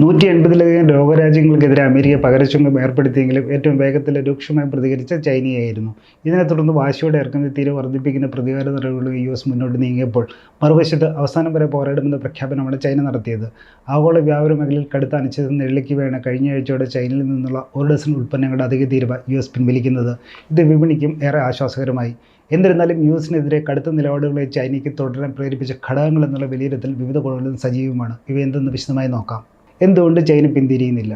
നൂറ്റി എൺപതിലധികം ലോകരാജ്യങ്ങൾക്കെതിരെ അമേരിക്ക പകരച്ചുങ്കം ഏർപ്പെടുത്തിയെങ്കിലും ഏറ്റവും വേഗത്തിൽ രൂക്ഷമായി പ്രതികരിച്ച ചൈനയായിരുന്നു. ഇതിനെ തുടർന്ന് വാശിയോടെ ഇറക്കുന്ന തീരെ വർദ്ധിപ്പിക്കുന്ന പ്രതികാര നടപടികൾ യു എസ് മുന്നോട്ട് നീങ്ങിയപ്പോൾ മറുവശത്ത് അവസാനം വരെ പോരാടുമെന്ന പ്രഖ്യാപനമാണ് ചൈന നടത്തിയത്. ആഗോള വ്യാപാര മേഖലയിൽ കടുത്ത അനിശ്ചിതം നിഴലിക്കുകയാണ് കഴിഞ്ഞ ആഴ്ചയോടെ ചൈനയിൽ നിന്നുള്ള ഒരു ഡസൻ ഉൽപ്പന്നങ്ങളുടെ അധിക തീരുവ യു എസ് പിൻവലിക്കുന്നത് ഇത് വിപണിക്കും ഏറെ ആശ്വാസകരമായി. എന്നിരുന്നാലും യു എസിനെതിരെ കടുത്ത നിലപാടുകളെ ചൈനയ്ക്ക് തുടരാൻ പ്രേരിപ്പിച്ച ഘടകങ്ങൾ എന്നുള്ള വിലയിരുത്തൽ വിവിധ കോണുകളിൽ സജീവമാണ്. ഇവയെന്തെന്ന് വിശദമായി നോക്കാം. എന്തുകൊണ്ട് ചൈന പിന്തിരിയുന്നില്ല?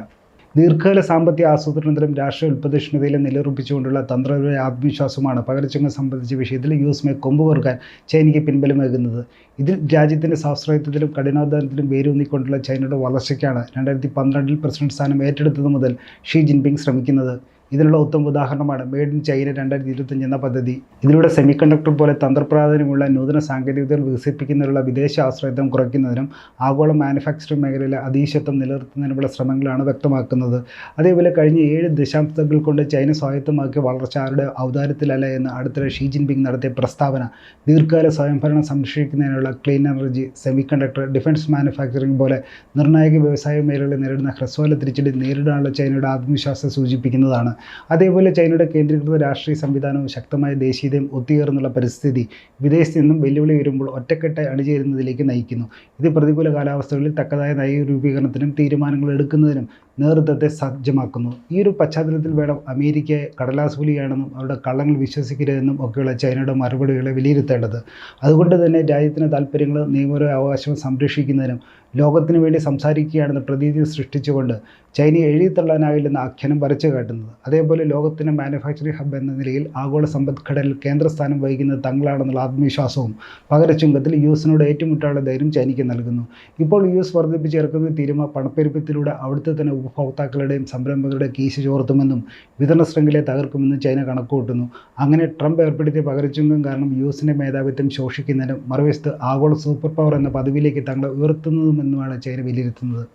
ദീർഘകാല സാമ്പത്തിക ആസൂത്രണത്തിലും രാഷ്ട്രീയ ഉൽപ്പതിഷ്ണുതയിലും നിലയുറപ്പിച്ചുകൊണ്ടുള്ള തന്ത്രപരമായ ആത്മവിശ്വാസമാണ് പകരച്ചങ്ങൾ സംബന്ധിച്ച വിഷയത്തിൽ യു എസുമായി കൊമ്പ് കോർക്കാൻ ചൈനയ്ക്ക് പിൻബലമേകുന്നത്. ഇതിൽ രാജ്യത്തിന്റെ സ്വാശ്രയത്വത്തിലും കഠിനാധ്വാനത്തിലും വേരൂന്നിക്കൊണ്ടുള്ള ചൈനയുടെ വളർച്ചയ്ക്കാണ് രണ്ടായിരത്തി പന്ത്രണ്ടിൽ പ്രസിഡന്റ് സ്ഥാനം ഏറ്റെടുത്തത് മുതൽ ഷീ ജിൻപിങ് ശ്രമിക്കുന്നത്. ഇതിനുള്ള ഉത്തമ ഉദാഹരണമാണ് മെയ്ഡ് ഇൻ ചൈന രണ്ടായിരത്തി ഇരുപത്തഞ്ച് എന്ന പദ്ധതി. ഇതിലൂടെ സെമി കണ്ടക്ടർ പോലെ തന്ത്രപ്രാധാന്യമുള്ള നൂതന സാങ്കേതികതകൾ വികസിപ്പിക്കുന്നതിനുള്ള വിദേശ ആശ്രയത്വം കുറയ്ക്കുന്നതിനും ആഗോള മാനുഫാക്ചറിംഗ് മേഖലയിലെ അതീശത്വം നിലനിർത്തുന്നതിനുമുള്ള ശ്രമങ്ങളാണ് വ്യക്തമാക്കുന്നത്. അതേപോലെ കഴിഞ്ഞ ഏഴ് ദശാബ്ദങ്ങൾ കൊണ്ട് ചൈന സ്വായത്തമാക്കിയ വളർച്ച ആരുടെ ഔദാര്യത്തിലല്ല എന്ന് അടുത്തിടെ ഷീ ജിൻപിങ് നടത്തിയ പ്രസ്താവന. ദീർഘകാല സ്വയംഭരണം സംരക്ഷിക്കുന്നതിനുള്ള clean energy semiconductor defence manufacturing പോലെ നിർണായക വ്യവസായ മേഖലകളിൽ നേരിടുന്ന ഹ്രസ്വല തിരിച്ചടി നേരിടാനുള്ള ചൈനയുടെ ആത്മവിശ്വാസം സൂചിപ്പിക്കുന്നതാണ്. അതേപോലെ ചൈനയുടെ കേന്ദ്രീകൃത രാഷ്ട്രീയ സംവിധാനവും ശക്തമായ ദേശീയതയും ഒത്തുചേർന്നുള്ള പരിസ്ഥിതി വിദേശത്തു നിന്നും വെല്ലുവിളി വരുമ്പോൾ ഒറ്റക്കെട്ടായി അണിചേരുന്നതിലേക്ക് നയിക്കുന്നു. ഇത് പ്രതികൂല കാലാവസ്ഥകളിൽ തക്കതായ നയരൂപീകരണത്തിനും തീരുമാനങ്ങൾ എടുക്കുന്നതിനും നേതൃത്വത്തെ സജ്ജമാക്കുന്നു. ഈ ഒരു പശ്ചാത്തലത്തിൽ വേണം അമേരിക്കയെ കടലാസ് പുലിയാണെന്നും അവരുടെ കള്ളങ്ങൾ വിശ്വസിക്കരുതെന്നും ഒക്കെയുള്ള ചൈനയുടെ മറുപടികളെ വിലയിരുത്തേണ്ടത്. അതുകൊണ്ട് തന്നെ രാജ്യത്തിന്റെ താല്പര്യങ്ങൾ നിയമപരമായ അവകാശം സംരക്ഷിക്കുന്നതിനും ലോകത്തിന് വേണ്ടി സംസാരിക്കുകയാണെന്ന് പ്രതീതി സൃഷ്ടിച്ചുകൊണ്ട് ചൈനയെ എഴുതിത്തള്ളാനാവില്ലെന്ന് ആഖ്യാനം വരച്ചു കാട്ടുന്നത്. അതേപോലെ ലോകത്തിന്റെ മാനുഫാക്ചറിംഗ് ഹബ് എന്ന നിലയിൽ ആഗോള സമ്പദ്ഘടനയിൽ കേന്ദ്രസ്ഥാനം വഹിക്കുന്നത് തങ്ങളാണെന്നുള്ള ആത്മവിശ്വാസവും പകരച്ചുങ്കത്തിൽ യു എസിനോട് ഏറ്റുമുട്ടാനുള്ള ധൈര്യം ചൈനയ്ക്ക് നൽകുന്നു. ഇപ്പോൾ യു എസ് വർദ്ധിപ്പിച്ചിറക്കുന്ന തീരുമാനം പണപ്പെരുപ്പത്തിലൂടെ അവിടുത്തെ തന്നെ ഉപഭോക്താക്കളുടെയും സംരംഭങ്ങളുടെ കീശ ചോർത്തുമെന്നും വിതരണ ശൃംഖലയെ തകർക്കുമെന്നും ചൈന കണക്കുകൂട്ടുന്നു. അങ്ങനെ ട്രംപ് ഏർപ്പെടുത്തിയ പകരച്ചുങ്കം കാരണം യു എസിന്റെ മേധാവിത്വം ശോഷിക്കുന്നതിനും മറുവശത്ത് ആഗോള സൂപ്പർ പവർ എന്ന പദവിയിലേക്ക് തങ്ങളെ ഉയർത്തുന്നതുമെന്നുമാണ് ചൈന വിലയിരുത്തുന്നത്.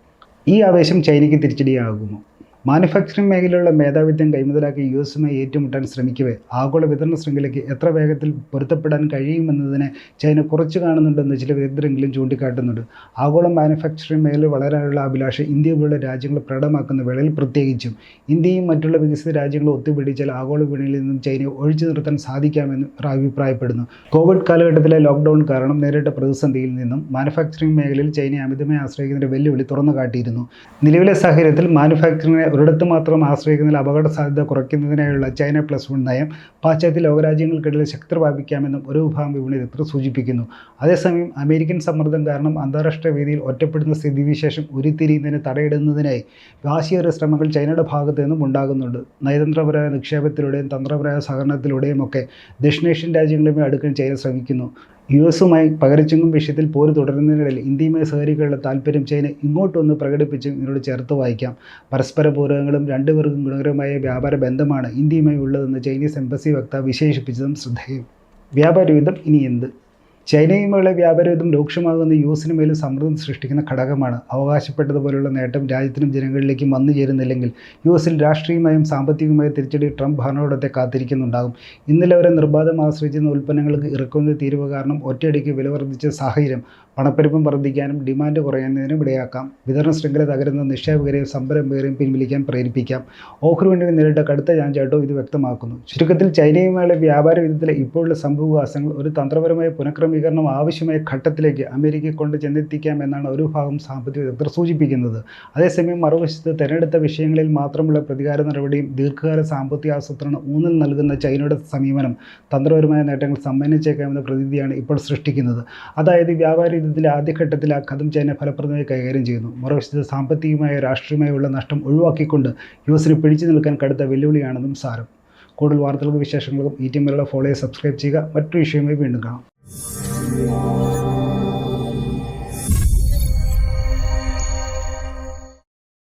ഈ ആവേശം ചൈനയ്ക്ക് തിരിച്ചടിയാകുമോ? മാനുഫാക്ചറിംഗ് മേഖലയിലുള്ള മേധാവിത്വം കൈമുതലാക്കി യു എസുമായി ഏറ്റുമുട്ടാൻ ശ്രമിക്കവേ. ആഗോള വിതരണ ശൃംഖലയ്ക്ക് എത്ര വേഗത്തിൽ പൊരുത്തപ്പെടാൻ കഴിയുമെന്നതിനെ ചൈന കുറച്ച് കാണുന്നുണ്ടെന്ന് ചില വിദഗ്ധരെങ്കിലും ചൂണ്ടിക്കാട്ടുന്നുണ്ട്. ആഗോള മാനുഫാക്ചറിംഗ് മേഖല വളരാനുള്ള അഭിലാഷ ഇന്ത്യ പോലുള്ള രാജ്യങ്ങൾ പ്രകടമാക്കുന്ന വേളയിൽ പ്രത്യേകിച്ചും. ഇന്ത്യയും മറ്റുള്ള വികസിത രാജ്യങ്ങളും ഒത്തുപിടിച്ചാൽ ആഗോള വിപണിയിൽ നിന്നും ചൈനയെ ഒഴിച്ചു നിർത്താൻ സാധിക്കാമെന്ന് അഭിപ്രായപ്പെടുന്നു. കോവിഡ് കാലഘട്ടത്തിലെ ലോക്ക്ഡൗൺ കാരണം നേരിട്ട പ്രതിസന്ധിയിൽ നിന്നും മാനുഫാക്ചറിംഗ് മേഖലയിൽ ചൈനയെ അമിതമായി ആശ്രയിക്കുന്നതിന്റെ വെല്ലുവിളി തുറന്നു കാട്ടിയിരുന്നു നിലവിലെ സാഹചര്യത്തിൽ മാനുഫാക്ചറിംഗിനെ ഒരിടത്ത് മാത്രം ആശ്രയിക്കുന്നതിൽ അപകട സാധ്യത കുറയ്ക്കുന്നതിനായുള്ള ചൈന പ്ലസ് വൺ നയം പാശ്ചാത്യ ലോകരാജ്യങ്ങൾക്കിടയിൽ ശക്തി പ്രാപിക്കാമെന്നും ഒരു വിഭാഗം വിപണി വിദഗ്ധർ സൂചിപ്പിക്കുന്നു. അതേസമയം അമേരിക്കൻ സമ്മർദ്ദം കാരണം അന്താരാഷ്ട്ര വേദിയിൽ ഒറ്റപ്പെടുന്ന സ്ഥിതിവിശേഷം ഉരുത്തിരിയുന്നതിന് തടയിടുന്നതിനായി വാശിയേറെ ശ്രമങ്ങൾ ചൈനയുടെ ഭാഗത്തു നിന്നും ഉണ്ടാകുന്നുണ്ട്. നയതന്ത്രപരമായ നിക്ഷേപത്തിലൂടെയും തന്ത്രപരമായ സഹകരണത്തിലൂടെയും ഒക്കെ ദക്ഷിണേഷ്യൻ രാജ്യങ്ങളുമായി അടുക്കാൻ ചൈന ശ്രമിക്കുന്നു. യു എസുമായി പകരച്ചെങ്കും വിഷയത്തിൽ പോര് തുടരുന്നതിനിടയിൽ ഇന്ത്യയുമായി സഹകരിക്കാനുള്ള താല്പര്യം ചൈന ഇങ്ങോട്ടൊന്ന് പ്രകടിപ്പിച്ചും ഇതിനോട് ചേർത്ത് വായിക്കാം. പരസ്പര പൂരകങ്ങളും രണ്ടുപേർക്കും ഗുണകരമായ വ്യാപാര ബന്ധമാണ് ഇന്ത്യയുമായി ഉള്ളതെന്ന് ചൈനീസ് എംബസി വക്താവ് വിശേഷിപ്പിച്ചതും ശ്രദ്ധേയം. വ്യാപാര യുദ്ധം ഇനി എന്ത്? ചൈനയുമായുള്ള വ്യാപാര യുദ്ധം രൂക്ഷമാകുന്ന യു എസിന് മേലും സമ്മർദ്ദം സൃഷ്ടിക്കുന്ന ഘടകമാണ്. അവകാശപ്പെട്ടതുപോലുള്ള നേട്ടം രാജ്യത്തിനും ജനങ്ങളിലേക്കും വന്നു ചേരുന്നില്ലെങ്കിൽ യു എസിൽ രാഷ്ട്രീയമായും സാമ്പത്തികമായും തിരിച്ചടി ട്രംപ് ഭരണകൂടത്തെ കാത്തിരിക്കുന്നുണ്ടാകും. ഇന്നലെ വരെ നിർബാധം ആശ്രയിച്ചിരുന്ന ഉൽപ്പന്നങ്ങൾക്ക് ഇറക്കുന്ന തീരുവ കാരണം ഒറ്റയടിക്ക് വില വർദ്ധിച്ച സാഹചര്യം പണപ്പെരുപ്പം വർദ്ധിക്കാനും ഡിമാൻഡ് കുറയുന്നതിനും ഇടയാക്കാം. വിതരണ ശൃംഖല തകരുന്ന നിക്ഷേപകരെയും സംരംഭകരെയും പിൻവലിക്കാൻ പ്രേരിപ്പിക്കാം. ഓഹരി വിപണിയിൽ നേരിട്ട കടുത്ത ചാഞ്ചാട്ടവും ഇത് വ്യക്തമാക്കുന്നു. ചുരുക്കത്തിൽ ചൈനയുമായുള്ള വ്യാപാര വിധത്തിലെ ഇപ്പോഴുള്ള സംഭവവികാസങ്ങൾ ഒരു തന്ത്രപരമായ പുനഃക്രമീകരണം ആവശ്യമായ ഘട്ടത്തിലേക്ക് അമേരിക്കയെ കൊണ്ട് ചെന്നെത്തിക്കാം എന്നാണ് ഒരു ഭാഗം സാമ്പത്തിക വിദഗ്ധർ സൂചിപ്പിക്കുന്നത്. അതേസമയം മറുവശത്ത് തിരഞ്ഞെടുത്ത വിഷയങ്ങളിൽ മാത്രമുള്ള പ്രതികാര നടപടിയും ദീർഘകാല സാമ്പത്തിക ആസൂത്രണം ഊന്നൽ നൽകുന്ന ചൈനയുടെ സമീപനം തന്ത്രപരമായ നേട്ടങ്ങൾ സമ്മാനിച്ചേക്കാമെന്ന പ്രതീതിയാണ് ഇപ്പോൾ സൃഷ്ടിക്കുന്നത്. അതായത് വ്യാപാര യുദ്ധത്തിലെ ആദ്യഘട്ടത്തിൽ ആ കഥം ചൈന ഫലപ്രദമായി കൈകാര്യം ചെയ്യുന്നു. മറുവശത്ത് സാമ്പത്തികമായ രാഷ്ട്രീയമായുള്ള നഷ്ടം ഒഴിവാക്കിക്കൊണ്ട് യു എസിന് പിടിച്ചു നിൽക്കാൻ കടുത്ത വെല്ലുവിളിയാണെന്നും സാരം. കൂടുതൽ വാർത്തകൾക്കും വിശേഷങ്ങൾക്കും ഈ ടീമിലുള്ള ഫോളോയെ സബ്സ്ക്രൈബ് ചെയ്യുക. മറ്റൊരു വിഷയമായി വീണ്ടും കാണാം. Spirit.